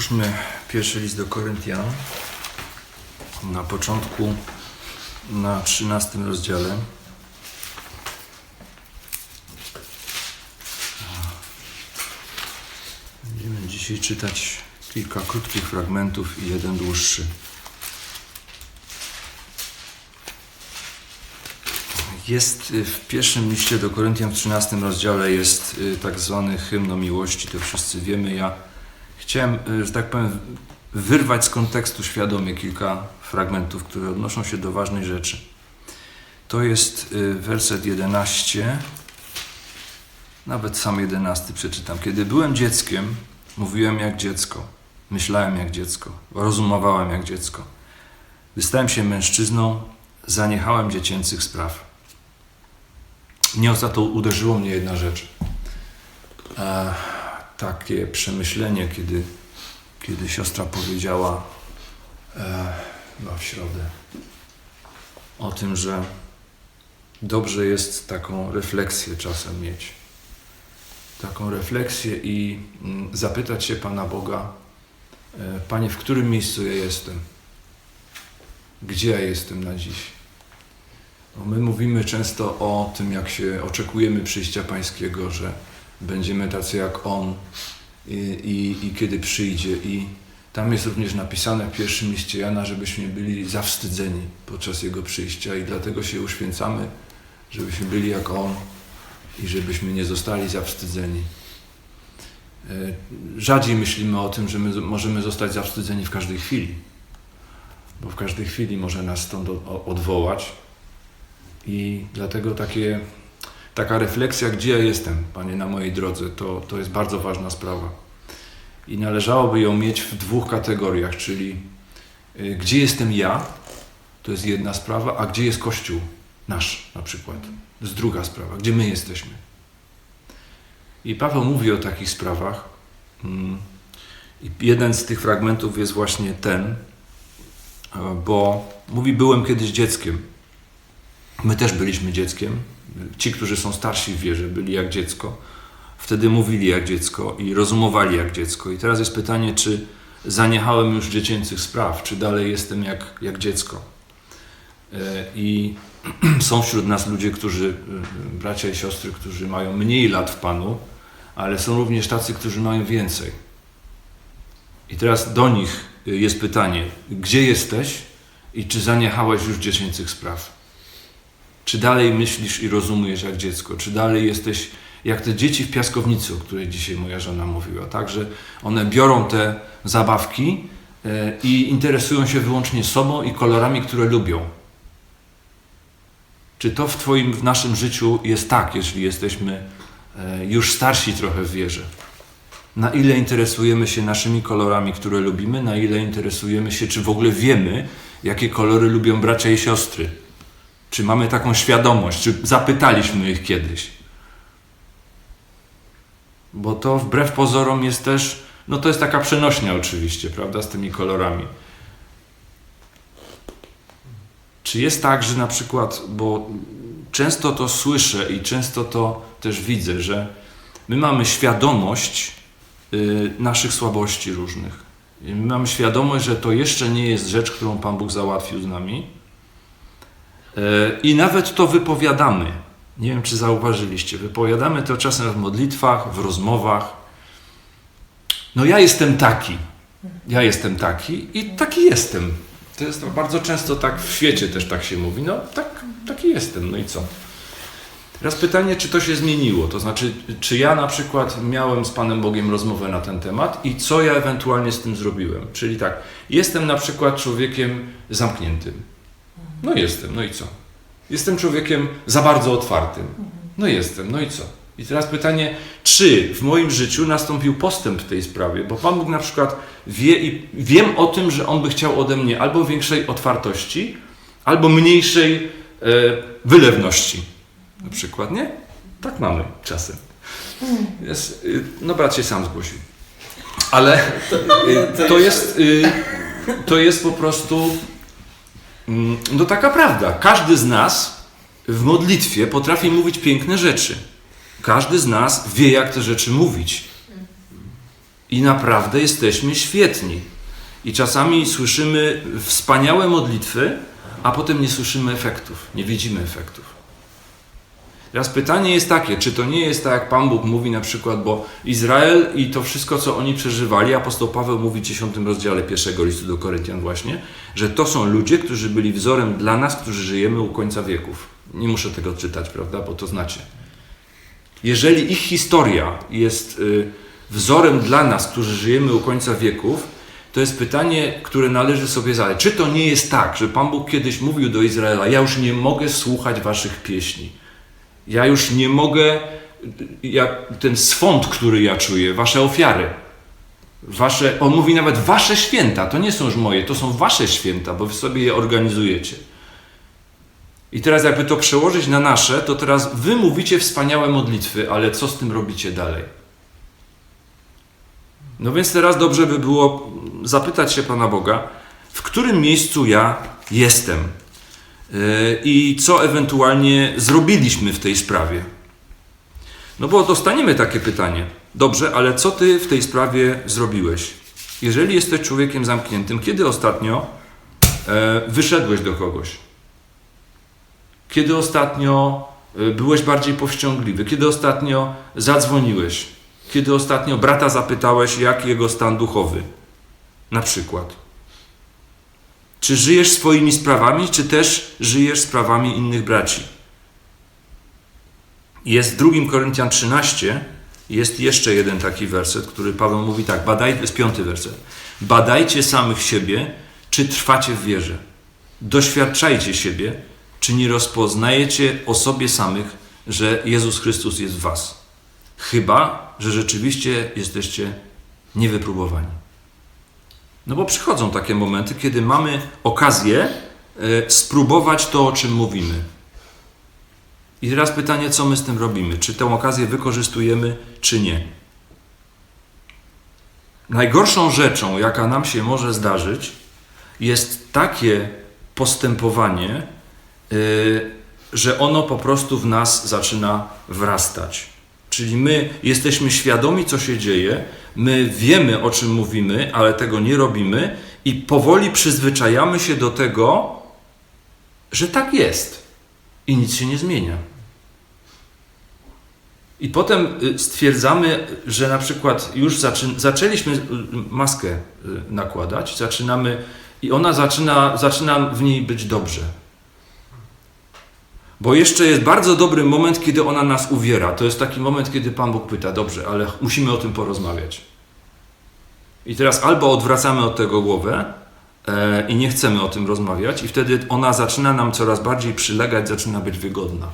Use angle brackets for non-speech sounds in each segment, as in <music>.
Otwórzmy pierwszy list do Koryntian. Na początku, na 13 rozdziale. Będziemy dzisiaj czytać kilka krótkich fragmentów i jeden dłuższy. Jest y, w pierwszym liście do Koryntian w 13 rozdziale jest y, tak zwany hymn miłości, to wszyscy wiemy. Ja chciałem, y, że tak powiem, wyrwać z kontekstu świadomie kilka fragmentów, które odnoszą się do ważnej rzeczy. To jest y, werset 11, nawet sam 11 przeczytam. Kiedy byłem dzieckiem, mówiłem jak dziecko, myślałem jak dziecko, rozumowałem jak dziecko. Gdy stałem się mężczyzną, zaniechałem dziecięcych spraw. Nie za to uderzyło mnie jedna rzecz. E, takie przemyślenie, kiedy, kiedy siostra powiedziała e, chyba w środę o tym, że dobrze jest taką refleksję czasem mieć. Taką refleksję i mm, zapytać się Pana Boga, e, Panie, w którym miejscu ja jestem? Gdzie ja jestem na dziś? Bo my mówimy często o tym, jak się oczekujemy przyjścia Pańskiego, że będziemy tacy jak On i, i, i kiedy przyjdzie. I tam jest również napisane w pierwszym liście Jana, żebyśmy byli zawstydzeni podczas Jego przyjścia i dlatego się uświęcamy, żebyśmy byli jak On i żebyśmy nie zostali zawstydzeni. E, Rzadziej myślimy o tym, że my możemy zostać zawstydzeni w każdej chwili, bo w każdej chwili może nas stąd odwołać. I dlatego takie, taka refleksja, gdzie ja jestem, Panie, na mojej drodze, to, to jest bardzo ważna sprawa. I należałoby ją mieć w dwóch kategoriach, czyli y, gdzie jestem ja, to jest jedna sprawa, a gdzie jest Kościół nasz na przykład. To jest druga sprawa, gdzie my jesteśmy. I Paweł mówi o takich sprawach. Mm, I jeden z tych fragmentów jest właśnie ten, bo mówi: Byłem kiedyś dzieckiem. My też byliśmy dzieckiem. Ci, którzy są starsi w wierze, byli jak dziecko. Wtedy mówili jak dziecko i rozumowali jak dziecko. I teraz jest pytanie, czy zaniechałem już dziecięcych spraw, czy dalej jestem jak, jak dziecko. E, I <clears throat> są wśród nas ludzie, którzy, e, bracia i siostry, którzy mają mniej lat w Panu, ale są również tacy, którzy mają więcej. I teraz do nich e, jest pytanie, gdzie jesteś i czy zaniechałeś już dziecięcych spraw? Czy dalej myślisz i rozumiesz jak dziecko? Czy dalej jesteś jak te dzieci w piaskownicy, o której dzisiaj moja żona mówiła, tak? Że one biorą te zabawki e, i interesują się wyłącznie sobą i kolorami, które lubią. Czy to w Twoim, w naszym życiu jest tak, jeśli jesteśmy e, już starsi trochę w wierze? Na ile interesujemy się naszymi kolorami, które lubimy, na ile interesujemy się, czy w ogóle wiemy, jakie kolory lubią bracia i siostry? Czy mamy taką świadomość? Czy zapytaliśmy ich kiedyś? Bo to wbrew pozorom jest też, no to jest taka przenośnia oczywiście, prawda, z tymi kolorami. Czy jest tak, że na przykład, bo często to słyszę i często to też widzę, że my mamy świadomość y, naszych słabości różnych. My mamy świadomość, że to jeszcze nie jest rzecz, którą Pan Bóg załatwił z nami. Y, I nawet to wypowiadamy. Nie wiem, czy zauważyliście. Wypowiadamy to czasem w modlitwach, w rozmowach. No ja jestem taki. Ja jestem taki i taki jestem. To jest bardzo często tak w świecie też tak się mówi. No tak, taki jestem. No i co? Teraz pytanie, czy to się zmieniło? To znaczy, czy ja na przykład miałem z Panem Bogiem rozmowę na ten temat i co ja ewentualnie z tym zrobiłem? Czyli tak, jestem na przykład człowiekiem zamkniętym. No jestem, no i co? Jestem człowiekiem za bardzo otwartym. No jestem, no i co? I teraz pytanie, czy w moim życiu nastąpił postęp w tej sprawie? Bo Pan Bóg na przykład wie i wiem o tym, że On by chciał ode mnie albo większej otwartości, albo mniejszej e, wylewności. Na przykład, nie? Tak mamy czasem. Jest, y, no brat się sam zgłosił. Ale to jest, y, to jest po prostu no taka prawda. Każdy z nas w modlitwie potrafi mówić piękne rzeczy. Każdy z nas wie, jak te rzeczy mówić. I naprawdę jesteśmy świetni. I czasami słyszymy wspaniałe modlitwy, a potem nie słyszymy efektów, nie widzimy efektów. Teraz pytanie jest takie, czy to nie jest tak, jak Pan Bóg mówi na przykład, bo Izrael i to wszystko, co oni przeżywali, apostoł Paweł mówi w 10 rozdziale pierwszego listu do Koryntian właśnie, że to są ludzie, którzy byli wzorem dla nas, którzy żyjemy u końca wieków. Nie muszę tego czytać, prawda, bo to znacie. Jeżeli ich historia jest y, wzorem dla nas, którzy żyjemy u końca wieków, to jest pytanie, które należy sobie zadać. Czy to nie jest tak, że Pan Bóg kiedyś mówił do Izraela: Ja już nie mogę słuchać waszych pieśni. Ja już nie mogę, ten swąd, który ja czuję, wasze ofiary, wasze, on mówi nawet wasze święta, to nie są już moje, to są wasze święta, bo wy sobie je organizujecie. I teraz jakby to przełożyć na nasze, to teraz wy mówicie wspaniałe modlitwy, ale co z tym robicie dalej? No więc teraz dobrze by było zapytać się Pana Boga, w którym miejscu ja jestem i co ewentualnie zrobiliśmy w tej sprawie. No bo dostaniemy takie pytanie. Dobrze, ale co ty w tej sprawie zrobiłeś? Jeżeli jesteś człowiekiem zamkniętym, kiedy ostatnio e, wyszedłeś do kogoś? Kiedy ostatnio e, byłeś bardziej powściągliwy? Kiedy ostatnio zadzwoniłeś? Kiedy ostatnio brata zapytałeś, jak jego stan duchowy? Na przykład. Czy żyjesz swoimi sprawami, czy też żyjesz sprawami innych braci? Jest w 2 Koryntian 13, jest jeszcze jeden taki werset, który Paweł mówi tak, badaj, jest piąty werset. Badajcie samych siebie, czy trwacie w wierze. Doświadczajcie siebie, czy nie rozpoznajecie o sobie samych, że Jezus Chrystus jest w was. Chyba, że rzeczywiście jesteście niewypróbowani. No bo przychodzą takie momenty, kiedy mamy okazję e, spróbować to, o czym mówimy. I teraz pytanie, co my z tym robimy? Czy tę okazję wykorzystujemy, czy nie? Najgorszą rzeczą, jaka nam się może zdarzyć, jest takie postępowanie, yy, że ono po prostu w nas zaczyna wrastać. Czyli my jesteśmy świadomi, co się dzieje, my wiemy, o czym mówimy, ale tego nie robimy i powoli przyzwyczajamy się do tego, że tak jest i nic się nie zmienia. I potem y, stwierdzamy, że na przykład już zaczę, zaczęliśmy y, maskę y, nakładać, zaczynamy i ona zaczyna, zaczyna w niej być dobrze. Bo jeszcze jest bardzo dobry moment, kiedy ona nas uwiera. To jest taki moment, kiedy Pan Bóg pyta: Dobrze, ale musimy o tym porozmawiać. I teraz albo odwracamy od tego głowę e, i nie chcemy o tym rozmawiać, i wtedy ona zaczyna nam coraz bardziej przylegać, zaczyna być wygodna.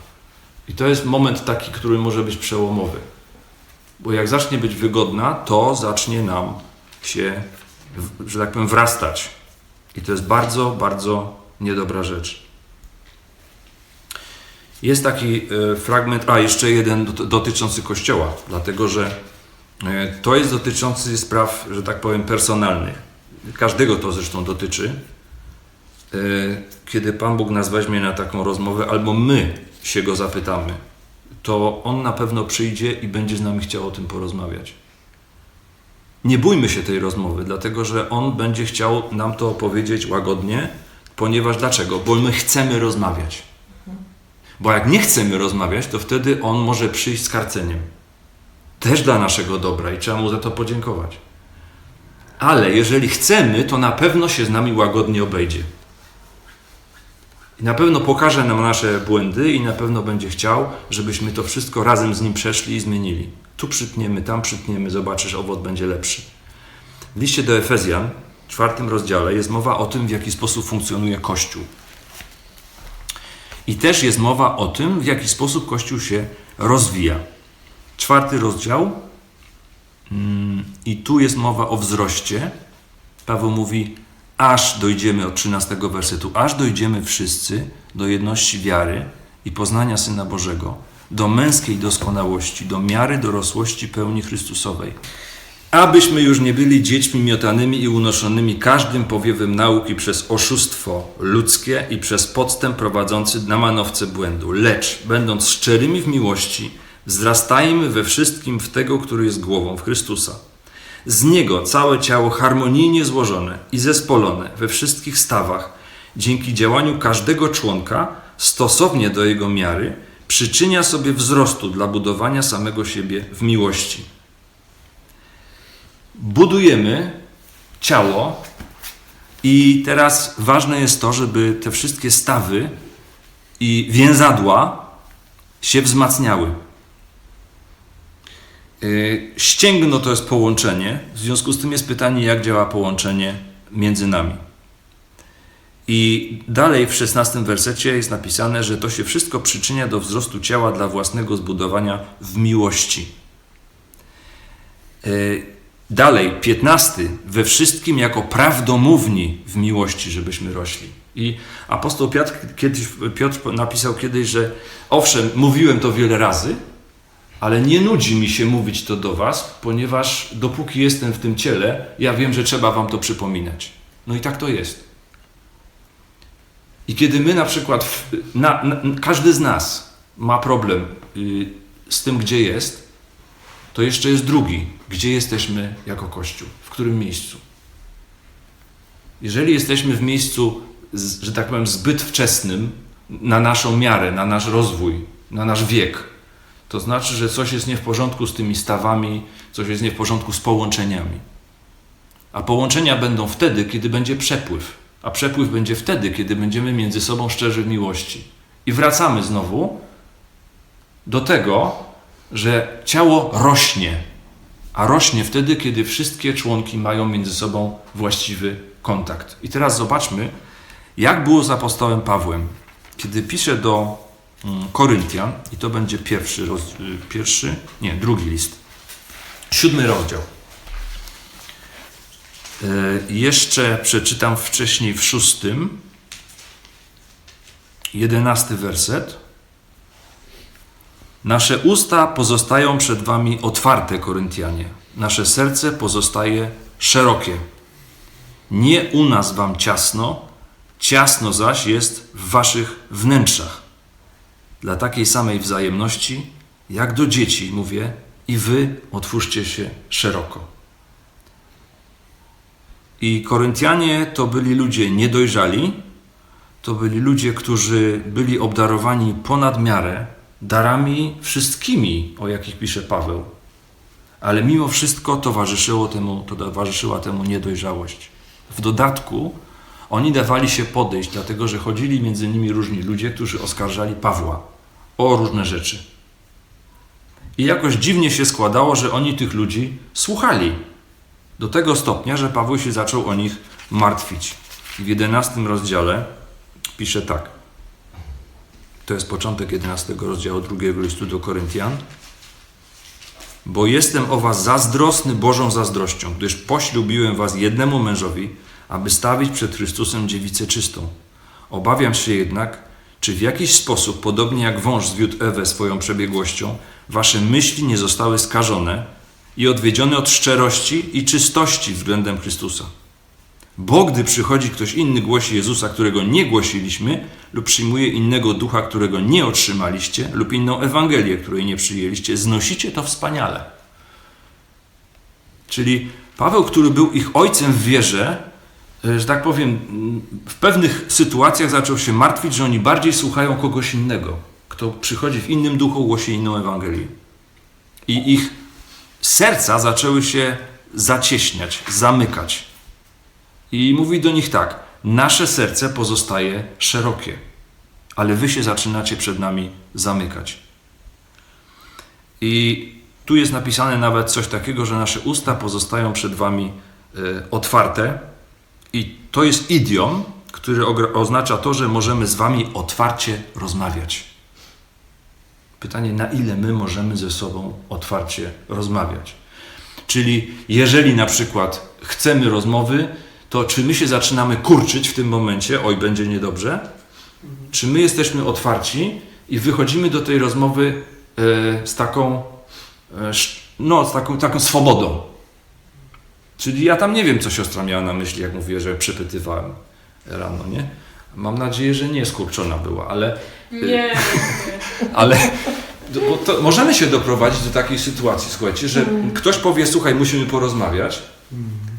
I to jest moment taki, który może być przełomowy. Bo jak zacznie być wygodna, to zacznie nam się, że tak powiem, wrastać. I to jest bardzo, bardzo niedobra rzecz. Jest taki e, fragment, a jeszcze jeden dotyczący Kościoła, dlatego że e, to jest dotyczący spraw, że tak powiem, personalnych. Każdego to zresztą dotyczy. E, kiedy Pan Bóg nas weźmie na taką rozmowę, albo my się go zapytamy, to on na pewno przyjdzie i będzie z nami chciał o tym porozmawiać. Nie bójmy się tej rozmowy, dlatego że on będzie chciał nam to opowiedzieć łagodnie, ponieważ dlaczego? Bo my chcemy rozmawiać. Bo jak nie chcemy rozmawiać, to wtedy on może przyjść z karceniem. Też dla naszego dobra i trzeba mu za to podziękować. Ale jeżeli chcemy, to na pewno się z nami łagodnie obejdzie. I na pewno pokaże nam nasze błędy i na pewno będzie chciał, żebyśmy to wszystko razem z nim przeszli i zmienili. Tu przytniemy, tam przytniemy, zobaczysz, owoc będzie lepszy. W liście do Efezjan, w czwartym rozdziale, jest mowa o tym, w jaki sposób funkcjonuje Kościół. I też jest mowa o tym, w jaki sposób Kościół się rozwija. Czwarty rozdział, mm, i tu jest mowa o wzroście. Paweł mówi: aż dojdziemy od 13 wersetu, aż dojdziemy wszyscy do jedności wiary i poznania Syna Bożego, do męskiej doskonałości, do miary dorosłości pełni Chrystusowej. Abyśmy już nie byli dziećmi miotanymi i unoszonymi każdym powiewem nauki przez oszustwo ludzkie i przez podstęp prowadzący na manowce błędu, lecz będąc szczerymi w miłości, wzrastajmy we wszystkim w tego, który jest głową, w Chrystusa Z niego całe ciało harmonijnie złożone i zespolone we wszystkich stawach, dzięki działaniu każdego członka, stosownie do jego miary, przyczynia sobie wzrostu dla budowania samego siebie w miłości. Budujemy ciało i teraz ważne jest to, żeby te wszystkie stawy i więzadła się wzmacniały. Yy, ścięgno to jest połączenie, w związku z tym jest pytanie, jak działa połączenie między nami. I dalej w szesnastym wersecie jest napisane, że to się wszystko przyczynia do wzrostu ciała dla własnego zbudowania w miłości. Dalej, piętnasty, we wszystkim jako prawdomówni w miłości, żebyśmy rośli. I apostoł Piotr, kiedyś, Piotr napisał kiedyś, że owszem, mówiłem to wiele razy, ale nie nudzi mi się mówić to do Was, ponieważ dopóki jestem w tym ciele, ja wiem, że trzeba Wam to przypominać. No i tak to jest. I kiedy my na przykład, na, na, każdy z nas ma problem y, z tym, gdzie jest, to jeszcze jest drugi, gdzie jesteśmy jako Kościół, w którym miejscu. Jeżeli jesteśmy w miejscu, że tak powiem, zbyt wczesnym na naszą miarę, na nasz rozwój, na nasz wiek, to znaczy, że coś jest nie w porządku z tymi stawami, coś jest nie w porządku z połączeniami. A połączenia będą wtedy, kiedy będzie przepływ. A przepływ będzie wtedy, kiedy będziemy między sobą szczerzy w miłości. I wracamy znowu do tego, że ciało rośnie. A rośnie wtedy, kiedy wszystkie członki mają między sobą właściwy kontakt. I teraz zobaczmy, jak było z apostołem Pawłem. Kiedy pisze do mm, Koryntian, i to będzie pierwszy, roz, pierwszy, nie, drugi list, siódmy rozdział. E, jeszcze przeczytam wcześniej w szóstym, jedenasty werset. Nasze usta pozostają przed wami otwarte, Koryntianie. Nasze serce pozostaje szerokie. Nie u nas wam ciasno, ciasno zaś jest w waszych wnętrzach. Dla takiej samej wzajemności, jak do dzieci, mówię, i wy otwórzcie się szeroko. I Koryntianie to byli ludzie niedojrzali, to byli ludzie, którzy byli obdarowani ponad miarę darami wszystkimi, o jakich pisze Paweł. Ale mimo wszystko towarzyszyło temu, to towarzyszyła temu niedojrzałość. W dodatku oni dawali się podejść, dlatego że chodzili między nimi różni ludzie, którzy oskarżali Pawła o różne rzeczy. I jakoś dziwnie się składało, że oni tych ludzi słuchali. Do tego stopnia, że Paweł się zaczął o nich martwić. W 11 rozdziale pisze tak. To jest początek 11 rozdziału drugiego listu do Koryntian. Bo jestem o was zazdrosny Bożą zazdrością, gdyż poślubiłem was jednemu mężowi, aby stawić przed Chrystusem dziewicę czystą. Obawiam się jednak, czy w jakiś sposób, podobnie jak wąż zwiódł Ewę swoją przebiegłością, wasze myśli nie zostały skażone i odwiedzione od szczerości i czystości względem Chrystusa. Bo gdy przychodzi ktoś inny, głosi Jezusa, którego nie głosiliśmy, lub przyjmuje innego ducha, którego nie otrzymaliście, lub inną Ewangelię, której nie przyjęliście, znosicie to wspaniale. Czyli Paweł, który był ich ojcem w wierze, e, że tak powiem, w pewnych sytuacjach zaczął się martwić, że oni bardziej słuchają kogoś innego, kto przychodzi w innym duchu, głosi inną Ewangelię. I ich serca zaczęły się zacieśniać, zamykać. I mówi do nich tak: Nasze serce pozostaje szerokie, ale wy się zaczynacie przed nami zamykać. I tu jest napisane nawet coś takiego, że nasze usta pozostają przed wami y, otwarte. I to jest idiom, który oznacza to, że możemy z wami otwarcie rozmawiać. Pytanie, na ile my możemy ze sobą otwarcie rozmawiać. Czyli jeżeli na przykład chcemy rozmowy, to czy my się zaczynamy kurczyć w tym momencie, oj, będzie niedobrze? Czy my jesteśmy otwarci i wychodzimy do tej rozmowy e, z taką, e, no, z taką, taką swobodą? Czyli ja tam nie wiem, co siostra miała na myśli, jak mówię, że przepytywałem rano, nie? Mam nadzieję, że nie skurczona była, ale. Nie. ale to, możemy się doprowadzić do takiej sytuacji, słuchajcie, że ktoś powie, słuchaj, musimy porozmawiać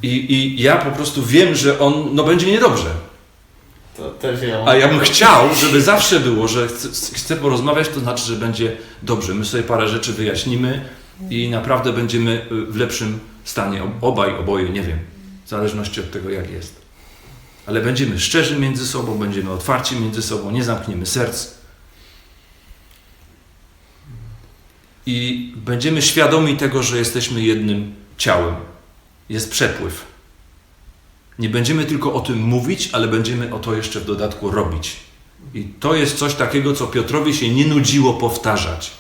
i, i ja po prostu wiem, że on, no będzie niedobrze. To też ja. A ja bym <laughs> chciał, żeby zawsze było, że chcę, porozmawiać, to znaczy, że będzie dobrze. My sobie parę rzeczy wyjaśnimy i naprawdę będziemy y, w lepszym stanie. Ob- Obaj, oboje, nie wiem. W zależności od tego, jak jest. Ale będziemy szczerzy między sobą, będziemy otwarci między sobą, nie zamkniemy serc. I będziemy świadomi tego, że jesteśmy jednym ciałem. Jest przepływ. Nie będziemy tylko o tym mówić, ale będziemy o to jeszcze w dodatku robić. I to jest coś takiego, co Piotrowi się nie nudziło powtarzać.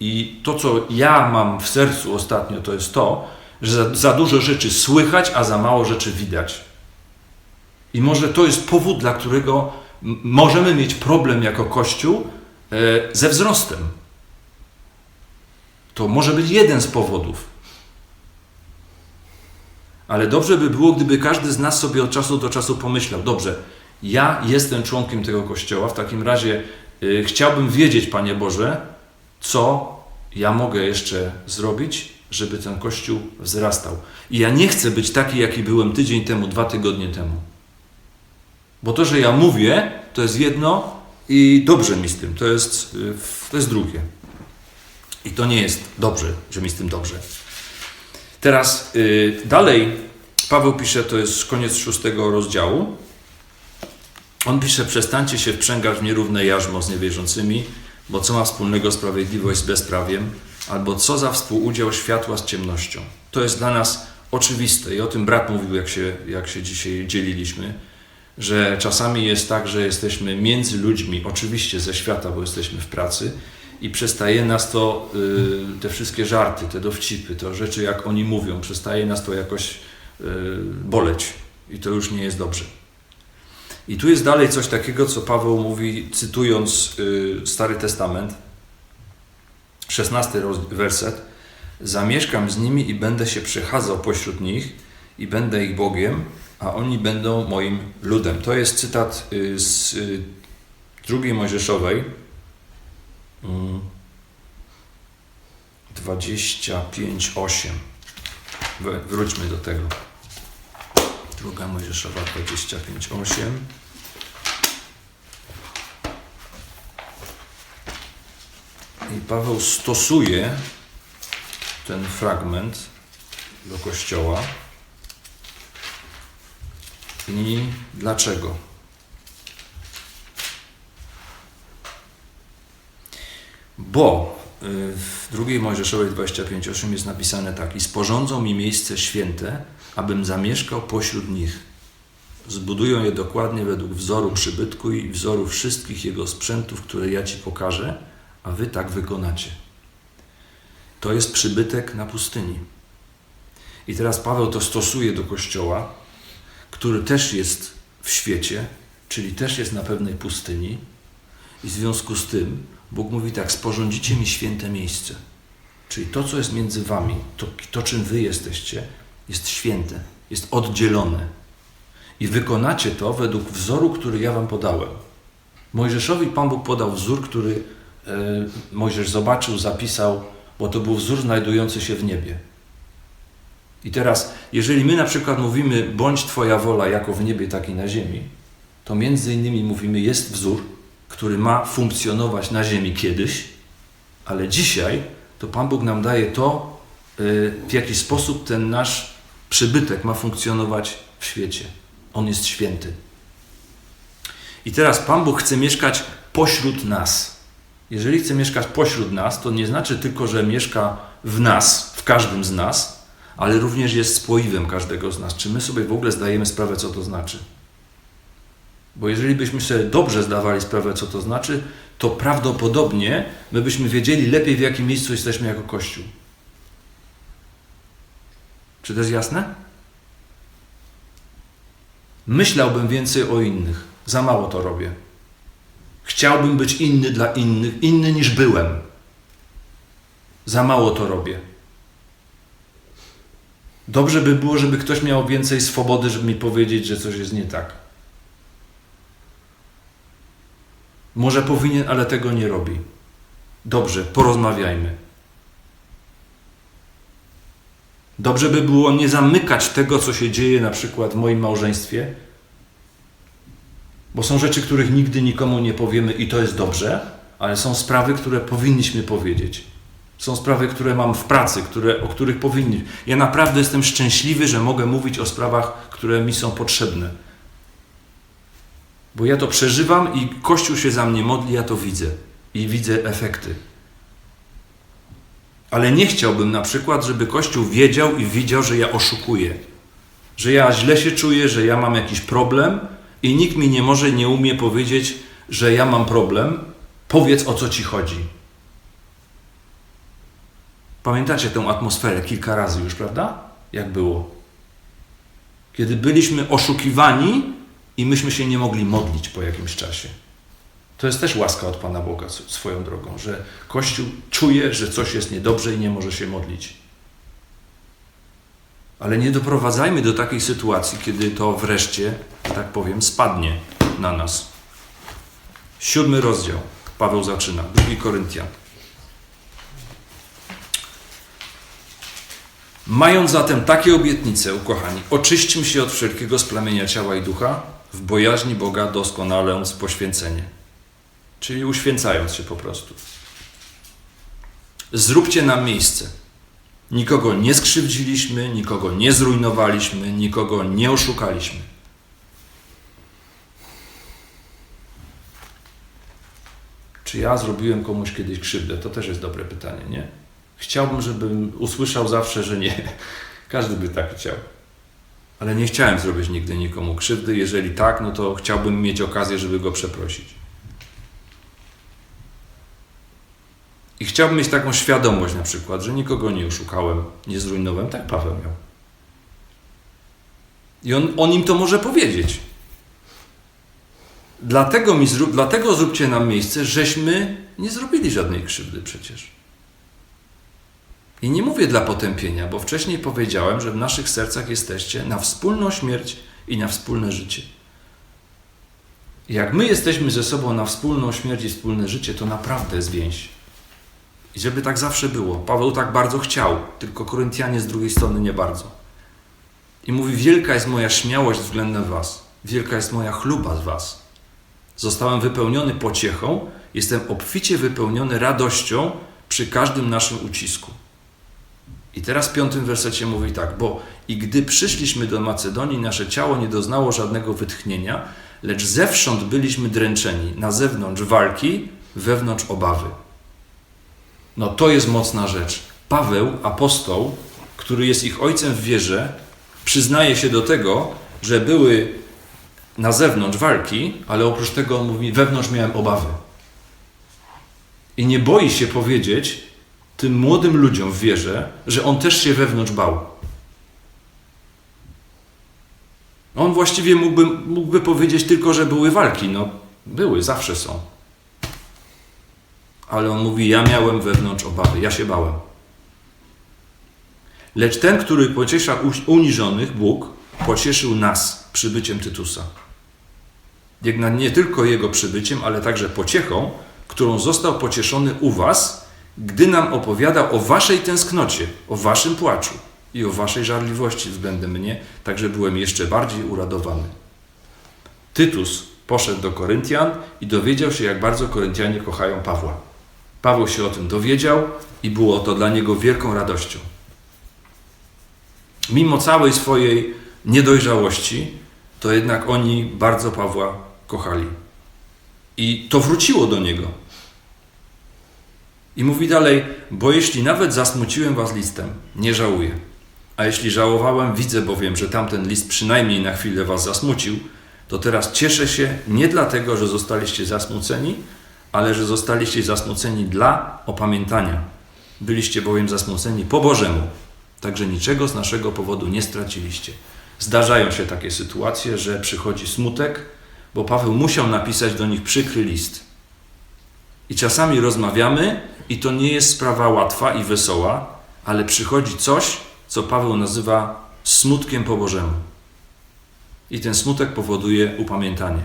I to, co ja mam w sercu ostatnio, to jest to, że za, za dużo rzeczy słychać, a za mało rzeczy widać. I może to jest powód, dla którego możemy mieć problem jako Kościół e, ze wzrostem. To może być jeden z powodów. Ale dobrze by było, gdyby każdy z nas sobie od czasu do czasu pomyślał: Dobrze, ja jestem członkiem tego kościoła, w takim razie y, chciałbym wiedzieć, Panie Boże, co ja mogę jeszcze zrobić, żeby ten kościół wzrastał. I ja nie chcę być taki, jaki byłem tydzień temu, dwa tygodnie temu. Bo to, że ja mówię, to jest jedno i dobrze mi z tym, to jest, y, to jest drugie. I to nie jest dobrze, że mi z tym dobrze. Teraz y, dalej Paweł pisze, to jest koniec szóstego rozdziału. On pisze: Przestańcie się wprzęgać w nierówne jarzmo z niewierzącymi, bo co ma wspólnego sprawiedliwość z bezprawiem, albo co za współudział światła z ciemnością. To jest dla nas oczywiste i o tym brat mówił, jak się, jak się dzisiaj dzieliliśmy, że czasami jest tak, że jesteśmy między ludźmi, oczywiście ze świata, bo jesteśmy w pracy, i przestaje nas to, y, te wszystkie żarty, te dowcipy, to rzeczy jak oni mówią, przestaje nas to jakoś y, boleć i to już nie jest dobrze. I tu jest dalej coś takiego, co Paweł mówi, cytując y, Stary Testament, 16 roz- werset. Zamieszkam z nimi i będę się przechadzał pośród nich i będę ich Bogiem, a oni będą moim ludem. To jest cytat y, z y, drugiej Mojżeszowej. 25.8. Wr- Wróćmy do tego. Druga Mojżeszowa 25.8. I Paweł stosuje ten fragment do kościoła. I dlaczego? Bo y, w drugiej Mojżeszowej 25.8 jest napisane tak i sporządzą mi miejsce święte, abym zamieszkał pośród nich. Zbudują je dokładnie według wzoru przybytku i wzoru wszystkich jego sprzętów, które ja Ci pokażę, a Wy tak wykonacie. To jest przybytek na pustyni. I teraz Paweł to stosuje do Kościoła, który też jest w świecie, czyli też jest na pewnej pustyni, i w związku z tym Bóg mówi tak: sporządzicie mi święte miejsce. Czyli to, co jest między wami, to, to czym wy jesteście, jest święte, jest oddzielone. I wykonacie to według wzoru, który ja wam podałem. Mojżeszowi Pan Bóg podał wzór, który e, Mojżesz zobaczył, zapisał, bo to był wzór znajdujący się w niebie. I teraz, jeżeli my na przykład mówimy, bądź Twoja wola jako w niebie, tak i na ziemi, to między innymi mówimy, jest wzór, który ma funkcjonować na ziemi kiedyś, ale dzisiaj to Pan Bóg nam daje to, y, w jaki sposób ten nasz przybytek ma funkcjonować w świecie. On jest święty. I teraz Pan Bóg chce mieszkać pośród nas. Jeżeli chce mieszkać pośród nas, to nie znaczy tylko, że mieszka w nas, w każdym z nas, ale również jest spoiwem każdego z nas. Czy my sobie w ogóle zdajemy sprawę, co to znaczy? Bo jeżeli byśmy sobie dobrze zdawali sprawę, co to znaczy, to prawdopodobnie my byśmy wiedzieli lepiej, w jakim miejscu jesteśmy jako Kościół. Czy to jest jasne? Myślałbym więcej o innych. Za mało to robię. Chciałbym być inny dla innych, inny niż byłem. Za mało to robię. Dobrze by było, żeby ktoś miał więcej swobody, żeby mi powiedzieć, że coś jest nie tak. Może powinien, ale tego nie robi. Dobrze, porozmawiajmy. Dobrze by było nie zamykać tego, co się dzieje na przykład w moim małżeństwie, bo są rzeczy, których nigdy nikomu nie powiemy i to jest dobrze, ale są sprawy, które powinniśmy powiedzieć. Są sprawy, które mam w pracy, które, o których powinni. Ja naprawdę jestem szczęśliwy, że mogę mówić o sprawach, które mi są potrzebne. Bo ja to przeżywam i Kościół się za mnie modli, ja to widzę. I widzę efekty. Ale nie chciałbym na przykład, żeby Kościół wiedział i widział, że ja oszukuję. Że ja źle się czuję, że ja mam jakiś problem i nikt mi nie może, nie umie powiedzieć, że ja mam problem. Powiedz o co ci chodzi. Pamiętacie tę atmosferę kilka razy już, prawda? Jak było? Kiedy byliśmy oszukiwani i myśmy się nie mogli modlić po jakimś czasie. To jest też łaska od Pana Boga swoją drogą, że Kościół czuje, że coś jest niedobrze i nie może się modlić. Ale nie doprowadzajmy do takiej sytuacji, kiedy to wreszcie, tak powiem, spadnie na nas. Siódmy rozdział. Paweł zaczyna. Drugi Koryntian. Mając zatem takie obietnice, ukochani, oczyśćmy się od wszelkiego splamienia ciała i ducha, w bojaźni Boga doskonaląc poświęcenie. Czyli uświęcając się po prostu. Zróbcie nam miejsce. Nikogo nie skrzywdziliśmy, nikogo nie zrujnowaliśmy, nikogo nie oszukaliśmy. Czy ja zrobiłem komuś kiedyś krzywdę? To też jest dobre pytanie, nie? Chciałbym, żebym usłyszał zawsze, że nie. Każdy by tak chciał. Ale nie chciałem zrobić nigdy nikomu krzywdy. Jeżeli tak, no to chciałbym mieć okazję, żeby go przeprosić. I chciałbym mieć taką świadomość na przykład, że nikogo nie oszukałem, nie zrujnowałem. Tak Paweł miał. I on, on im to może powiedzieć. Dlatego, mi dlatego zróbcie nam miejsce, żeśmy nie zrobili żadnej krzywdy przecież. I nie mówię dla potępienia, bo wcześniej powiedziałem, że w naszych sercach jesteście na wspólną śmierć i na wspólne życie. Jak my jesteśmy ze sobą na wspólną śmierć i wspólne życie, to naprawdę jest więź. I żeby tak zawsze było. Paweł tak bardzo chciał, tylko Koryntianie z drugiej strony nie bardzo. I mówi: Wielka jest moja śmiałość względem Was, wielka jest moja chluba z Was. Zostałem wypełniony pociechą, jestem obficie wypełniony radością przy każdym naszym ucisku. I teraz w piątym wersecie mówi tak, bo i gdy przyszliśmy do Macedonii, nasze ciało nie doznało żadnego wytchnienia, lecz zewsząd byliśmy dręczeni, na zewnątrz walki, wewnątrz obawy. No to jest mocna rzecz. Paweł, apostoł, który jest ich ojcem w wierze, przyznaje się do tego, że były na zewnątrz walki, ale oprócz tego on mówi, wewnątrz miałem obawy. I nie boi się powiedzieć tym młodym ludziom w wierze, że on też się wewnątrz bał. On właściwie mógłby, mógłby powiedzieć tylko, że były walki. No, były, zawsze są. Ale on mówi: Ja miałem wewnątrz obawy, ja się bałem. Lecz ten, który pociesza uniżonych, Bóg, pocieszył nas przybyciem Tytusa. Jednak nie tylko jego przybyciem, ale także pociechą, którą został pocieszony u Was, gdy nam opowiadał o Waszej tęsknocie, o Waszym płaczu i o Waszej żarliwości względem mnie, także byłem jeszcze bardziej uradowany. Tytus poszedł do Koryntian i dowiedział się, jak bardzo Koryntianie kochają Pawła. Paweł się o tym dowiedział i było to dla niego wielką radością. Mimo całej swojej niedojrzałości, to jednak oni bardzo Pawła kochali. I to wróciło do niego. I mówi dalej, bo jeśli nawet zasmuciłem was listem, nie żałuję. A jeśli żałowałem, widzę bowiem, że tamten list przynajmniej na chwilę was zasmucił, to teraz cieszę się nie dlatego, że zostaliście zasmuceni, ale że zostaliście zasmuceni dla opamiętania. Byliście bowiem zasmuceni po Bożemu, także niczego z naszego powodu nie straciliście. Zdarzają się takie sytuacje, że przychodzi smutek, bo Paweł musiał napisać do nich przykry list. I czasami rozmawiamy, i to nie jest sprawa łatwa i wesoła, ale przychodzi coś, co Paweł nazywa smutkiem po Bożemu. I ten smutek powoduje upamiętanie.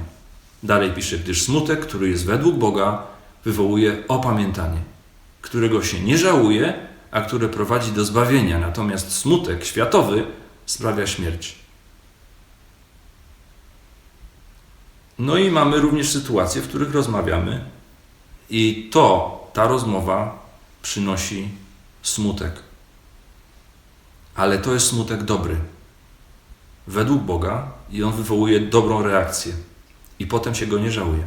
Dalej pisze, gdyż smutek, który jest według Boga, wywołuje opamiętanie. którego się nie żałuje, a które prowadzi do zbawienia. Natomiast smutek światowy sprawia śmierć. No i mamy również sytuacje, w których rozmawiamy i to, ta rozmowa przynosi smutek. Ale to jest smutek dobry. Według Boga i on wywołuje dobrą reakcję. I potem się go nie żałuje.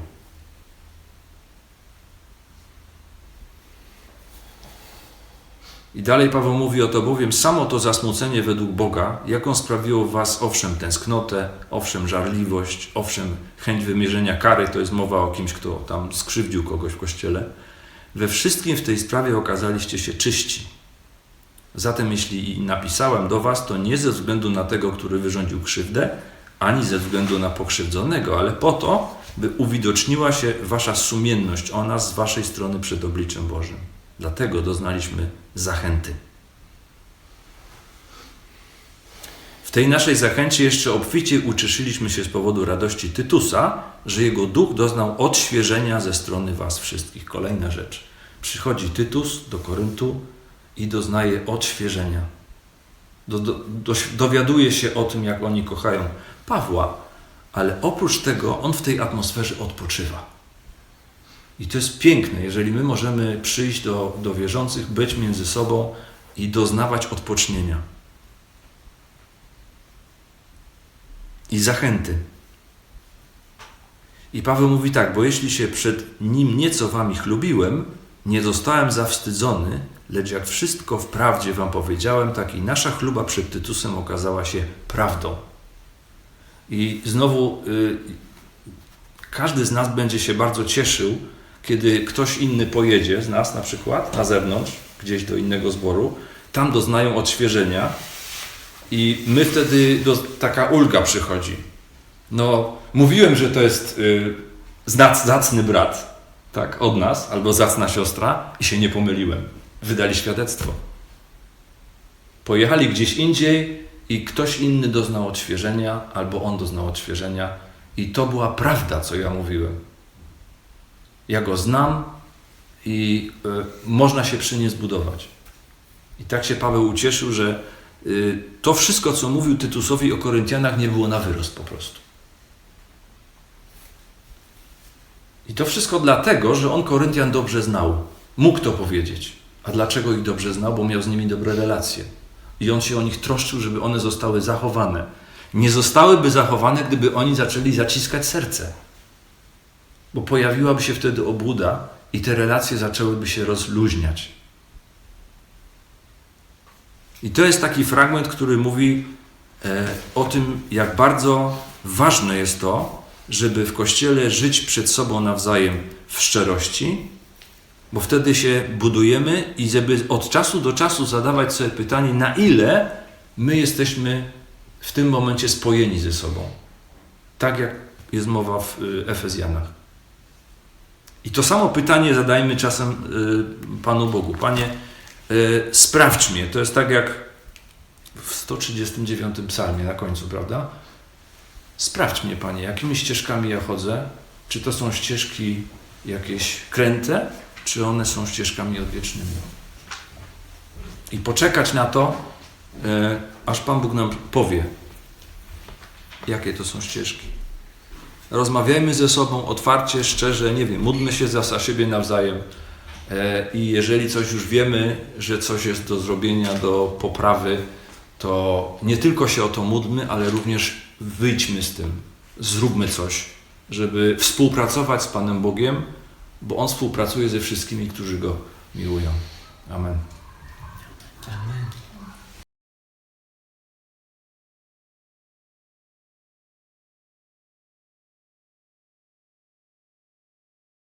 I dalej Paweł mówi o to, bowiem samo to zasmucenie według Boga, jaką sprawiło was owszem tęsknotę, owszem żarliwość, owszem chęć wymierzenia kary, to jest mowa o kimś, kto tam skrzywdził kogoś w kościele, we wszystkim w tej sprawie okazaliście się czyści. Zatem jeśli i napisałem do was, to nie ze względu na tego, który wyrządził krzywdę, ani ze względu na pokrzywdzonego, ale po to, by uwidoczniła się wasza sumienność o nas z waszej strony przed obliczem Bożym. Dlatego doznaliśmy zachęty. W tej naszej zachęcie jeszcze obficie ucieszyliśmy się z powodu radości Tytusa, że jego duch doznał odświeżenia ze strony was wszystkich. Kolejna rzecz. Przychodzi Tytus do Koryntu i doznaje odświeżenia. Do, do, do, dowiaduje się o tym, jak oni kochają Pawła, ale oprócz tego on w tej atmosferze odpoczywa. I to jest piękne, jeżeli my możemy przyjść do, do wierzących, być między sobą i doznawać odpocznienia. I zachęty. I Paweł mówi tak, bo jeśli się przed nim nieco wami chlubiłem, nie zostałem zawstydzony, lecz jak wszystko w prawdzie wam powiedziałem, tak i nasza chluba przed Tytusem okazała się prawdą. I znowu y, każdy z nas będzie się bardzo cieszył, kiedy ktoś inny pojedzie z nas na przykład na zewnątrz, gdzieś do innego zboru, tam doznają odświeżenia i my wtedy, do, taka ulga przychodzi. No, mówiłem, że to jest y, znac, zacny brat, tak, od nas, albo zacna siostra i się nie pomyliłem. Wydali świadectwo. Pojechali gdzieś indziej i ktoś inny doznał odświeżenia, albo on doznał odświeżenia i to była prawda, co ja mówiłem. Ja go znam i y, można się przy nim zbudować. I tak się Paweł ucieszył, że to wszystko, co mówił Tytusowi o Koryntianach, nie było na wyrost po prostu. I to wszystko dlatego, że on Koryntian dobrze znał. Mógł to powiedzieć. A dlaczego ich dobrze znał? Bo miał z nimi dobre relacje. I on się o nich troszczył, żeby one zostały zachowane. Nie zostałyby zachowane, gdyby oni zaczęli zaciskać serce bo pojawiłaby się wtedy obłuda i te relacje zaczęłyby się rozluźniać. I to jest taki fragment, który mówi e, o tym, jak bardzo ważne jest to, żeby w kościele żyć przed sobą nawzajem w szczerości, bo wtedy się budujemy i żeby od czasu do czasu zadawać sobie pytanie, na ile my jesteśmy w tym momencie spojeni ze sobą. Tak jak jest mowa w y, Efezjanach. I to samo pytanie zadajmy czasem y, Panu Bogu. Panie, sprawdź mnie. To jest tak jak w 139 psalmie na końcu, prawda? Sprawdź mnie, Panie, jakimi ścieżkami ja chodzę. Czy to są ścieżki jakieś kręte, czy one są ścieżkami odwiecznymi. I poczekać na to, y, aż Pan Bóg nam powie, jakie to są ścieżki rozmawiajmy ze sobą otwarcie, szczerze, nie wiem, módlmy się za siebie nawzajem. E, I jeżeli coś już wiemy, że coś jest do zrobienia, do poprawy, to nie tylko się o to módlmy, ale również wyjdźmy z tym, zróbmy coś, żeby współpracować z Panem Bogiem, bo On współpracuje ze wszystkimi, którzy Go miłują. Amen. Amen.